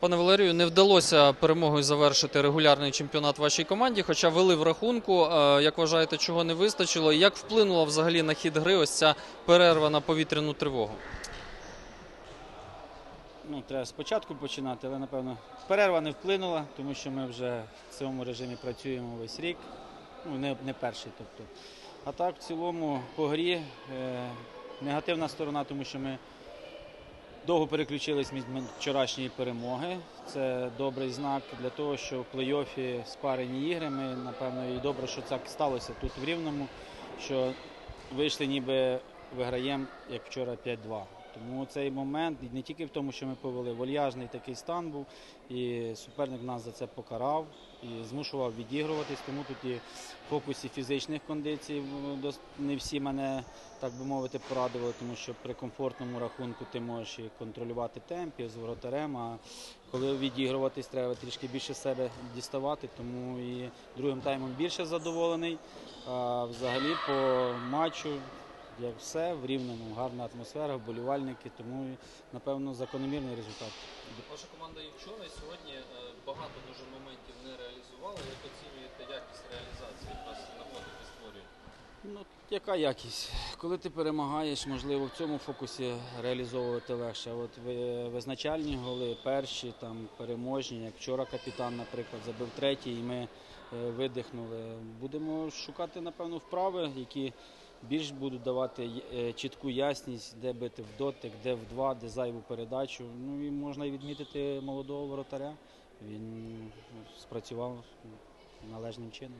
Пане Валерію, не вдалося перемогою завершити регулярний чемпіонат вашій команді, хоча вели в рахунку. Е, як вважаєте, чого не вистачило? Як вплинула взагалі на хід гри ось ця перерва на повітряну тривогу? Ну, Треба спочатку починати, але напевно перерва не вплинула, тому що ми вже в цьому режимі працюємо весь рік. Ну, не не перший. тобто. А так, в цілому, по грі. Е, негативна сторона, тому що ми довго переключились від вчорашньої перемоги. Це добрий знак для того, що в плей-офі спарені ігри. Ми, напевно, і добре, що так сталося тут в Рівному, що вийшли ніби виграємо, як вчора 5-2. Тому цей момент не тільки в тому, що ми повели вольяжний такий стан був, і суперник нас за це покарав і змушував відігруватись. Тому тут і в фокусі фізичних кондицій не всі мене, так би мовити, порадували, тому що при комфортному рахунку ти можеш і контролювати темп з воротарем. А коли відігруватись, треба трішки більше себе діставати. Тому і другим таймом більше задоволений. А взагалі по матчу як все в рівному, гарна атмосфера, вболівальники, тому напевно закономірний результат. Ваша команда і вчора, і сьогодні е, багато дуже моментів не реалізувала. Як оцінюєте якість реалізації якраз знаходити створює? Ну, яка якість? Коли ти перемагаєш, можливо, в цьому фокусі реалізовувати легше. От визначальні голи, перші, там, переможні, як вчора капітан, наприклад, забив третій, і ми е, видихнули. Будемо шукати, напевно, вправи, які більш будуть давати е, чітку ясність, де бити в дотик, де в два, де зайву передачу. Ну і можна і відмітити молодого воротаря. Він спрацював належним чином.